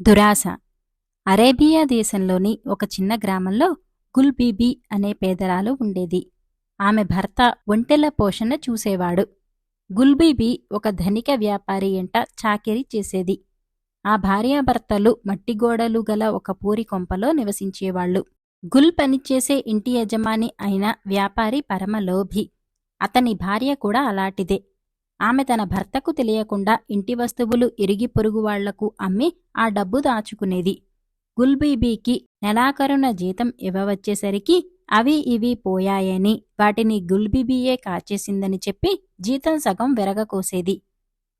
దురాశ. అరేబియా దేశంలోని ఒక చిన్న గ్రామంలో గుల్బీబీ అనే పేదరాలు ఉండేది. ఆమె భర్త ఒంటెల పోషణ చూసేవాడు. గుల్బీబీ ఒక ధనిక వ్యాపారి ఎంట చాకిరీ చేసేది. ఆ భార్యాభర్తలు మట్టిగోడలు గల ఒక పూరి కొంపలో నివసించేవాళ్ళు గుల్ పనిచేసే ఇంటి యజమాని అయిన వ్యాపారి పరమలోభి అతని భార్య కూడా అలాంటిదే. ఆమె తన భర్తకు తెలియకుండా ఇంటి వస్తువులు ఇరిగి పొరుగు వాళ్ళకు అమ్మి ఆ డబ్బు దాచుకునేది. గుల్బీబీకి నెలాఖరున జీతం ఇవ్వవచ్చేసరికి అవి ఇవి పోయాయని వాటిని గుల్బీబీయే కాచేసిందని చెప్పి జీతం సగం వెరగకోసేది.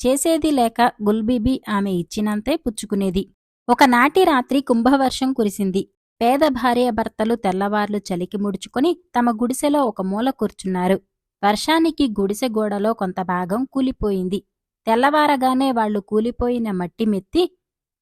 చేసేది లేక గుల్బీబీ ఆమె ఇచ్చినంతే పుచ్చుకునేది. ఒకనాటి రాత్రి కుంభవర్షం కురిసింది. పేద భార్యాభర్తలు తెల్లవార్లు చలికి ముడుచుకొని తమ గుడిసెలో ఒక మూల కూర్చున్నారు. వర్షానికి గుడిసె గోడలో కొంత భాగం కూలిపోయింది. తెల్లవారగానే వాళ్ళు కూలిపోయిన మట్టి మెత్తి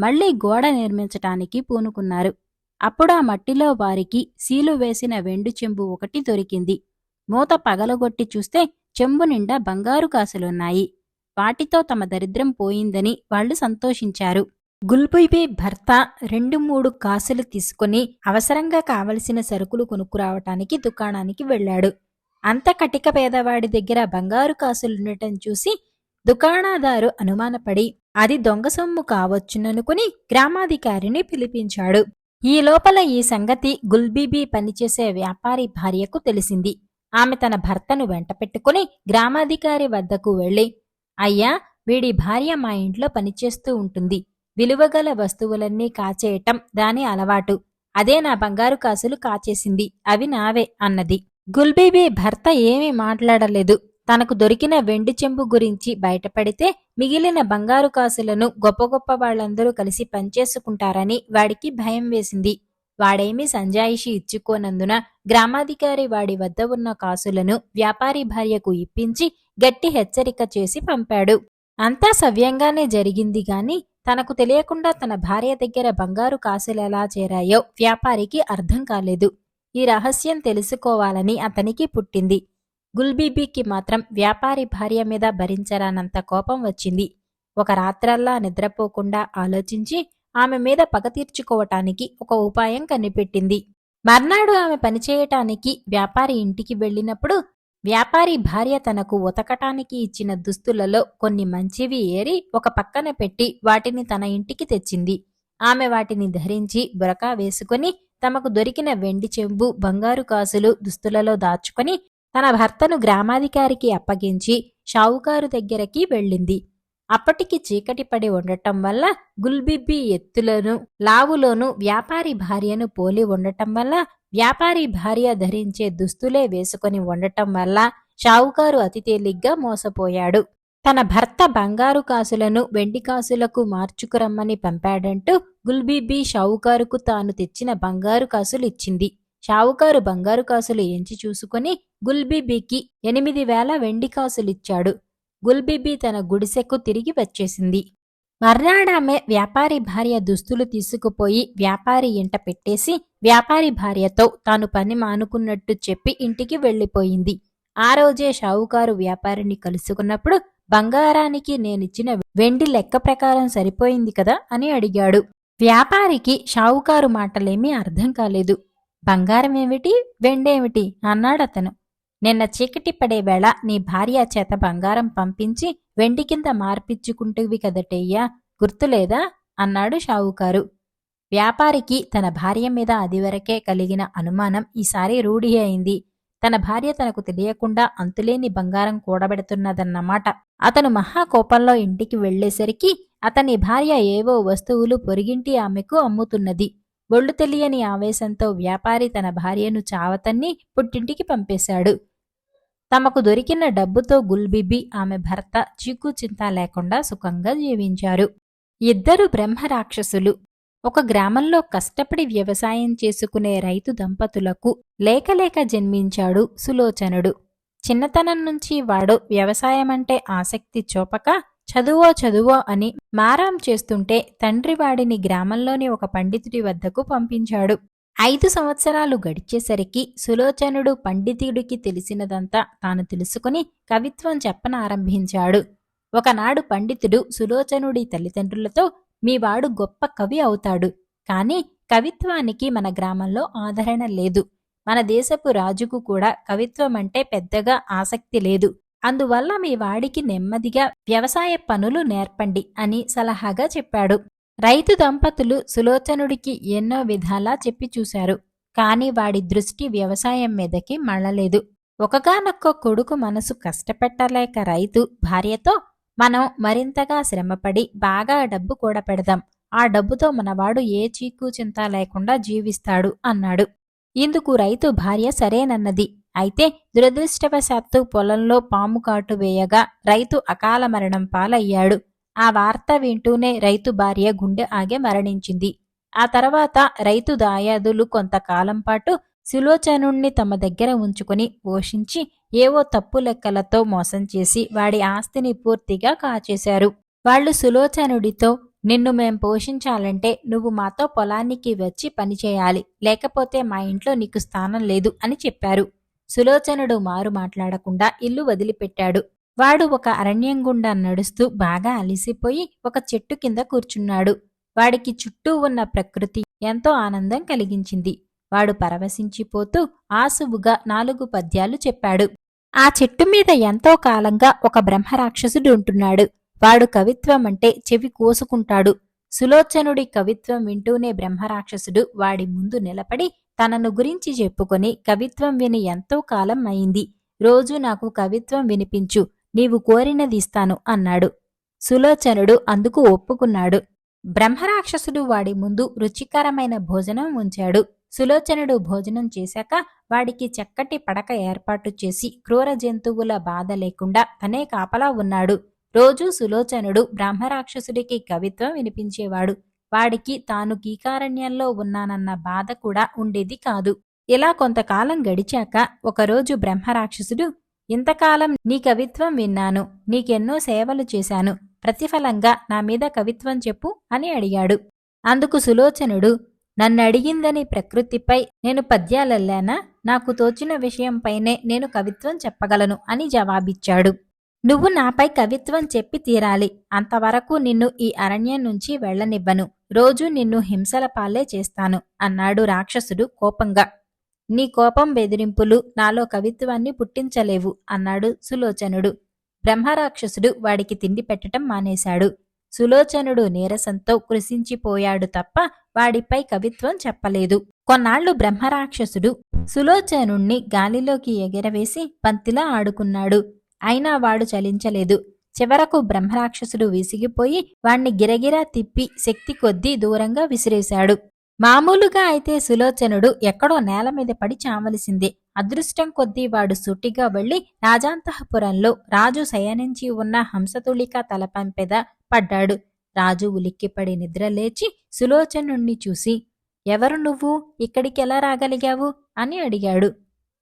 మళ్ళీ గోడ నిర్మించటానికి పూనుకున్నారు. అప్పుడు ఆ మట్టిలో వారికి సీలు వేసిన వెండు చెంబు ఒకటి దొరికింది. మూత పగలగొట్టి చూస్తే చెంబు నిండా బంగారు కాసులున్నాయి. వాటితో తమ దరిద్రం పోయిందని వాళ్ళు సంతోషించారు. గుల్బుబీ భర్త రెండు మూడు కాసులు తీసుకుని అవసరంగా కావలసిన సరుకులు కొనుక్కురావటానికి దుకాణానికి వెళ్ళాడు. అంత కటిక పేదవాడి దగ్గర బంగారు కాసులుండటం చూసి దుకాణాదారు అనుమానపడి అది దొంగ సొమ్ము కావచ్చుననుకుని గ్రామాధికారిని పిలిపించాడు. ఈ లోపల ఈ సంగతి గుల్బీబీ పనిచేసే వ్యాపారి భార్యకు తెలిసింది. ఆమె తన భర్తను వెంటపెట్టుకుని గ్రామాధికారి వద్దకు వెళ్ళి అయ్యా వీడి భార్య మా ఇంట్లో పనిచేస్తూ ఉంటుంది. విలువగల వస్తువులన్నీ కాచేయటం దాని అలవాటు. అదే నా బంగారు కాసులు కాచేసింది. అవి నావే అన్నది. గుల్బీబీ భర్త ఏమీ మాట్లాడలేదు. తనకు దొరికిన వెండి చెంబు గురించి బయటపడితే మిగిలిన బంగారు కాసులను గొప్ప గొప్ప వాళ్ళందరూ కలిసి పనిచేసుకుంటారని వాడికి భయం వేసింది. వాడేమీ సంజాయిషి ఇచ్చుకోనందున గ్రామాధికారి వాడి వద్ద ఉన్న కాసులను వ్యాపారి భార్యకు ఇప్పించి గట్టి హెచ్చరిక చేసి పంపాడు. అంతా సవ్యంగానే జరిగింది గాని తనకు తెలియకుండా తన భార్య దగ్గర బంగారు కాసులెలా చేరాయో వ్యాపారికి అర్థం కాలేదు. ఈ రహస్యం తెలుసుకోవాలని అతనికి పుట్టింది. గుల్బీబీకి మాత్రం వ్యాపారి భార్య మీద భరించరానంత కోపం వచ్చింది. ఒక రాత్రల్లా నిద్రపోకుండా ఆలోచించి ఆమె మీద పగ తీర్చుకోవటానికి ఒక ఉపాయం కనిపెట్టింది. మర్నాడు ఆమె పనిచేయటానికి వ్యాపారి ఇంటికి వెళ్ళినప్పుడు వ్యాపారి భార్య తనకు ఉతకటానికి ఇచ్చిన దుస్తులలో కొన్ని మంచివి ఏరి ఒక పక్కన పెట్టి వాటిని తన ఇంటికి తెచ్చింది. ఆమె వాటిని ధరించి బురకా వేసుకుని తమకు దొరికిన వెండి చెంబు బంగారు కాసులు దుస్తులలో దాచుకొని తన భర్తను గ్రామాధికారికి అప్పగించి షావుకారు దగ్గరకి వెళ్ళింది. అప్పటికి చీకటి పడి ఉండటం వల్ల గుల్బిబ్బి ఎత్తులను లావులోను వ్యాపారి భార్యను పోలి ఉండటం వల్ల వ్యాపారి భార్య ధరించే దుస్తులే వేసుకొని ఉండటం వల్ల షావుకారు అతి తేలిగ్గా మోసపోయాడు. తన భర్త బంగారు కాసులను వెండి కాసులకు మార్చుకురమ్మని పంపాడంటూ గుల్బీబీ షావుకారుకు తాను తెచ్చిన బంగారు కాసులు ఇచ్చింది. షావుకారు బంగారు కాసులు ఎంచి చూసుకుని గుల్బీబీకి ఎనిమిది వేల వెండి కాసులిచ్చాడు గుల్బీబీ తన గుడిసెకు తిరిగి వచ్చేసింది. మర్నాడామె వ్యాపారి భార్య దుస్తులు తీసుకుపోయి వ్యాపారి ఇంట పెట్టేసి వ్యాపారి భార్యతో తాను పని మానుకున్నట్టు చెప్పి ఇంటికి వెళ్ళిపోయింది. ఆ రోజే షావుకారు వ్యాపారిని కలుసుకున్నప్పుడు బంగారానికి నేనిచ్చిన వెండి లెక్క ప్రకారం సరిపోయింది కదా అని అడిగాడు. వ్యాపారికి షావుకారు మాటలేమీ అర్థం కాలేదు. బంగారం ఏమిటి వెండేమిటి అన్నాడతను నిన్న చీకటి పడే వేళ నీ భార్య చేత బంగారం పంపించి వెండి కింద మార్పిచ్చుకుంటువి కదటయ్యా గుర్తులేదా? అన్నాడు షావుకారు. వ్యాపారికి తన భార్య మీద అదివరకే కలిగిన అనుమానం ఈసారి రూఢి అయింది. తన భార్య తనకు తెలియకుండా అంతులేని బంగారం కూడబెడుతున్నదన్నమాట. అతను మహాకోపంలో ఇంటికి వెళ్ళేసరికి అతని భార్య ఏవో వస్తువులు పొరిగింటి ఆమెకు అమ్ముతున్నది. ఒళ్ళు తెలియని ఆవేశంతో వ్యాపారి తన భార్యను చావతన్ని పుట్టింటికి పంపేశాడు. తమకు దొరికిన డబ్బుతో గుల్బిబి ఆమె భర్త చీకు చింత లేకుండా సుఖంగా జీవించారు. ఇద్దరు బ్రహ్మరాక్షసులు. ఒక గ్రామంలో కష్టపడి వ్యవసాయం చేసుకునే రైతు దంపతులకు లేకలేక జన్మించాడు సులోచనుడు. చిన్నతనం నుంచి వాడు వ్యవసాయమంటే ఆసక్తి చూపక చదువో చదువో అని మారాం చేస్తుంటే తండ్రి వాడిని గ్రామంలోని ఒక పండితుడి వద్దకు పంపించాడు. ఐదు సంవత్సరాలు గడిచేసరికి సులోచనుడు పండితుడికి తెలిసినదంతా తాను తెలుసుకుని కవిత్వం చెప్పనారంభించాడు. ఒకనాడు పండితుడు సులోచనుడి తల్లిదండ్రులతో మీవాడు గొప్ప కవి అవుతాడు. కాని కవిత్వానికి మన గ్రామంలో ఆదరణ లేదు. మన దేశపు రాజుకు కూడా కవిత్వం అంటే పెద్దగా ఆసక్తి లేదు. అందువల్ల మీ వాడికి నెమ్మదిగా వ్యవసాయ పనులు నేర్పండి అని సలహాగా చెప్పాడు. రైతు దంపతులు సులోచనుడికి ఎన్నో విధాలా చెప్పి చూశారు. కాని వాడి దృష్టి వ్యవసాయం మీదకి మళ్ళలేదు. ఒకగానొక్క కొడుకు మనసు కష్టపెట్టలేక రైతు భార్యతో మనం మరింతగా శ్రమపడి బాగా డబ్బు కూడా పెడదాం. ఆ డబ్బుతో మనవాడు ఏ చీకు చింత లేకుండా జీవిస్తాడు అన్నాడు. ఇందుకు రైతు భార్య సరేనన్నది. అయితే దురదృష్టవశాత్తు పొలంలో పాము కాటు వేయగా రైతు అకాల మరణం పాలయ్యాడు. ఆ వార్త వింటూనే రైతు భార్య గుండె ఆగే మరణించింది. ఆ తర్వాత రైతు దాయాదులు కొంతకాలం పాటు సులోచనుణ్ణి తమ దగ్గర ఉంచుకుని పోషించి ఏవో తప్పు లెక్కలతో మోసం చేసి వాడి ఆస్తిని పూర్తిగా కాచేశారు. వాళ్ళు సులోచనుడితో నిన్ను మేం పోషించాలంటే నువ్వు మాతో పొలానికి వచ్చి పనిచేయాలి లేకపోతే మా ఇంట్లో నీకు స్థానం లేదు అని చెప్పారు. సులోచనుడు మారు మాట్లాడకుండా ఇల్లు వదిలిపెట్టాడు. వాడు ఒక అరణ్యం గుండా నడుస్తూ బాగా అలిసిపోయి ఒక చెట్టు కింద కూర్చున్నాడు. వాడికి చుట్టూ ఉన్న ప్రకృతి ఎంతో ఆనందం కలిగించింది. వాడు పరవశించిపోతూ ఆసువుగా నాలుగు పద్యాలు చెప్పాడు. ఆ చెట్టు మీద ఎంతో కాలంగా ఒక బ్రహ్మరాక్షసుడు ఉంటున్నాడు. వాడు కవిత్వం అంటే చెవి కోసుకుంటాడు. సులోచనుడి కవిత్వం వింటూనే బ్రహ్మరాక్షసుడు వాడి ముందు నిలబడి తనను గురించి చెప్పుకొని కవిత్వం విని ఎంతో కాలం అయింది. రోజు నాకు కవిత్వం వినిపించు నీవు కోరినది ఇస్తాను అన్నాడు. సులోచనుడు అందుకు ఒప్పుకున్నాడు. బ్రహ్మరాక్షసుడు వాడి ముందు రుచికరమైన భోజనం ఉంచాడు. సులోచనుడు భోజనం చేశాక వాడికి చక్కటి పడక ఏర్పాటు చేసి క్రూర జంతువుల బాధ లేకుండా తనే కాపలా ఉన్నాడు. రోజూ సులోచనుడు బ్రహ్మరాక్షసుడికి కవిత్వం వినిపించేవాడు. వాడికి తాను కీకారణ్యంలో ఉన్నానన్న బాధ కూడా ఉండేది కాదు. ఇలా కొంతకాలం గడిచాక ఒకరోజు బ్రహ్మరాక్షసుడు ఇంతకాలం నీ కవిత్వం విన్నాను నీకెన్నో సేవలు చేశాను ప్రతిఫలంగా నా మీద కవిత్వం చెప్పు అని అడిగాడు. అందుకు సులోచనుడు నన్నడిగిందని ప్రకృతిపై నేను పద్యాలల్లానా? నాకు తోచిన విషయంపైనే నేను కవిత్వం చెప్పగలను అని జవాబిచ్చాడు. నువ్వు నాపై కవిత్వం చెప్పి తీరాలి. అంతవరకు నిన్ను ఈ అరణ్యం నుంచి వెళ్ళనివ్వను. రోజూ నిన్ను హింసల పాలే చేస్తాను అన్నాడు రాక్షసుడు కోపంగా. నీ కోపం బెదిరింపులు నాలో కవిత్వాన్ని పుట్టించలేవు అన్నాడు సులోచనుడు. బ్రహ్మరాక్షసుడు వాడికి తిండి పెట్టటం మానేశాడు. సులోచనుడు నీరసంతో కృశించిపోయాడు తప్ప వాడిపై కవిత్వం చెప్పలేదు. కొన్నాళ్ళు బ్రహ్మరాక్షసుడు సులోచనుణ్ణి గాలిలోకి ఎగరవేసి పంతిలా ఆడుకున్నాడు. అయినా వాడు చలించలేదు. చివరకు బ్రహ్మరాక్షసుడు విసిగిపోయి వాణ్ణి గిరగిరా తిప్పి శక్తి కొద్దీ దూరంగా విసిరేశాడు. మామూలుగా అయితే సులోచనుడు ఎక్కడో నేల మీద పడి చావలసిందే. అదృష్టం కొద్దీ వాడు సుట్టిగా వెళ్ళి రాజాంతఃపురంలో రాజు శయనించి ఉన్న హంసతుళిక తలపంపెద పడ్డాడు. రాజు ఉలిక్కిపడి నిద్రలేచి సులోచనుణ్ణి చూసి ఎవరు నువ్వు? ఇక్కడికెలా రాగలిగావు? అని అడిగాడు.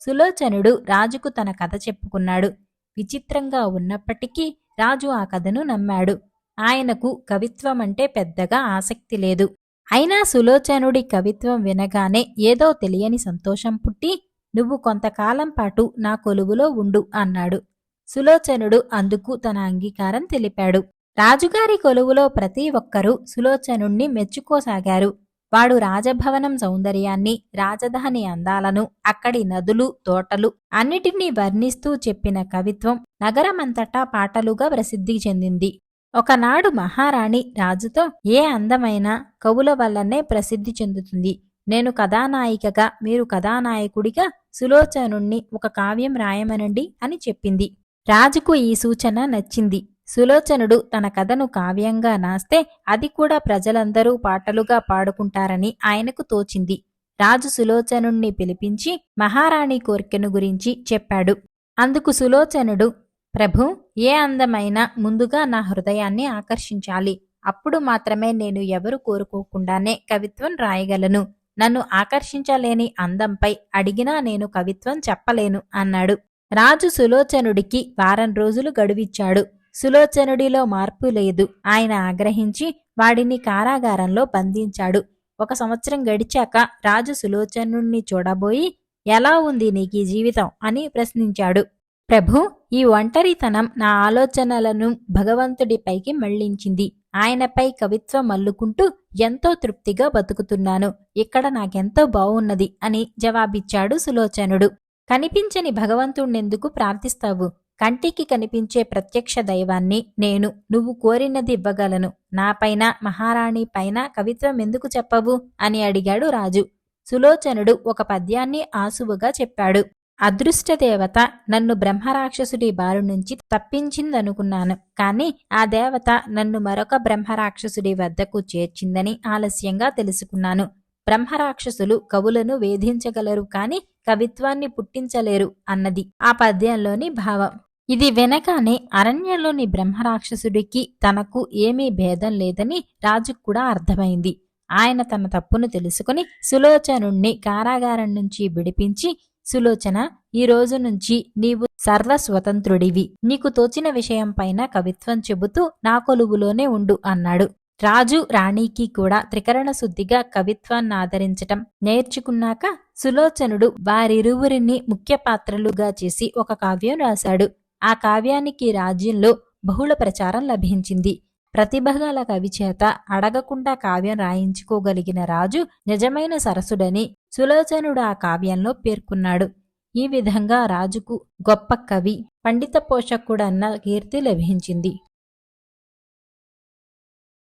సులోచనుడు రాజుకు తన కథ చెప్పుకున్నాడు. విచిత్రంగా ఉన్నప్పటికీ రాజు ఆ కథను నమ్మాడు. ఆయనకు కవిత్వం అంటే పెద్దగా ఆసక్తి లేదు. అయినా సులోచనుడి కవిత్వం వినగానే ఏదో తెలియని సంతోషం పుట్టి నువ్వు కొంతకాలం పాటు నా కొలువులో ఉండు అన్నాడు. సులోచనుడు అందుకు తన అంగీకారం తెలిపాడు. రాజుగారి కొలువులో ప్రతి ఒక్కరూ సులోచనుణ్ణి మెచ్చుకోసాగారు. వాడు రాజభవనం సౌందర్యాన్ని రాజధాని అందాలను అక్కడి నదులు తోటలు అన్నిటినీ వర్ణిస్తూ చెప్పిన కవిత్వం నగరమంతటా పాటలుగా ప్రసిద్ధి చెందింది. ఒకనాడు మహారాణి రాజుతో ఏ అందమైన కవుల వల్లనే ప్రసిద్ధి చెందుతుంది? నేను కథానాయికగా మీరు కథానాయకుడిగా సులోచనుణ్ణి ఒక కావ్యం రాయమనండి అని చెప్పింది. రాజుకు ఈ సూచన నచ్చింది. సులోచనుడు తన కథను కావ్యంగా నాస్తే అది కూడా ప్రజలందరూ పాటలుగా పాడుకుంటారని ఆయనకు తోచింది. రాజు సులోచనుణ్ణి పిలిపించి మహారాణి కోరికను గురించి చెప్పాడు. అందుకు సులోచనుడు ప్రభు ఏ అందమైనా ముందుగా నా హృదయాన్ని ఆకర్షించాలి. అప్పుడు మాత్రమే నేను ఎవరు కోరుకోకుండానే కవిత్వం రాయగలను. నన్ను ఆకర్షించలేని అందంపై అడిగినా నేను కవిత్వం చెప్పలేను అన్నాడు. రాజు సులోచనుడికి వారం రోజులు గడువిచ్చాడు. సులోచనుడిలో మార్పు లేదు. ఆయన ఆగ్రహించి వాడిని కారాగారంలో బంధించాడు. ఒక సంవత్సరం గడిచాక రాజు సులోచనుణ్ణి చూడబోయి ఎలా ఉంది నీకీ జీవితం? అని ప్రశ్నించాడు. ప్రభు ఈ ఒంటరితనం నా ఆలోచనలను భగవంతుడిపైకి మళ్ళించింది ఆయనపై కవిత్వం అల్లుకుంటూ ఎంతో తృప్తిగా బతుకుతున్నాను. ఇక్కడ నాకెంతో బావున్నది అని జవాబిచ్చాడు సులోచనుడు. కనిపించని భగవంతుణ్ణెందుకు ప్రార్థిస్తావు? కంటికి కనిపించే ప్రత్యక్ష దైవాన్ని నేను నువ్వు కోరినది ఇవ్వగలను. నాపైన మహారాణి పైన కవిత్వం ఎందుకు చెప్పవు? అని అడిగాడు రాజు. సులోచనుడు ఒక పద్యాన్ని ఆసువుగా చెప్పాడు. అదృష్టదేవత నన్ను బ్రహ్మరాక్షసుడి బారి నుంచి తప్పించిందనుకున్నాను. కాని ఆ దేవత నన్ను మరొక బ్రహ్మరాక్షసుడి వద్దకు చేర్చిందని ఆలస్యంగా తెలుసుకున్నాను. బ్రహ్మరాక్షసులు కవులను వేధించగలరు కాని కవిత్వాన్ని పుట్టించలేరు అన్నది ఆ పద్యంలోని భావం. ఇది వెనకానే అరణ్యంలోని బ్రహ్మరాక్షసుడికి తనకు ఏమీ భేదం లేదని రాజుకు కూడా అర్థమైంది. ఆయన తన తప్పును తెలుసుకుని సులోచనుణ్ణి కారాగారం నుంచి విడిపించి సులోచన ఈ రోజు నుంచి నీవు సర్వ స్వతంత్రుడివి నీకు తోచిన విషయం పైన కవిత్వం చెబుతూ నా కొలువులోనే ఉండు అన్నాడు. రాజు రాణికి కూడా త్రికరణ శుద్ధిగా కవిత్వాన్ని ఆదరించటం నేర్చుకున్నాక సులోచనుడు వారిరువురిని ముఖ్య పాత్రలుగా చేసి ఒక కావ్యం రాశాడు. ఆ కావ్యానికి రాజ్యంలో బహుళ ప్రచారం లభించింది. ప్రతిభగల కవి చేత అడగకుండా కావ్యం రాయించుకోగలిగిన రాజు నిజమైన సరసుడని సులోచనుడు ఆ కావ్యంలో పేర్కొన్నాడు. ఈ విధంగా రాజుకు గొప్ప కవి పండిత పోషకుడన్న కీర్తి లభించింది.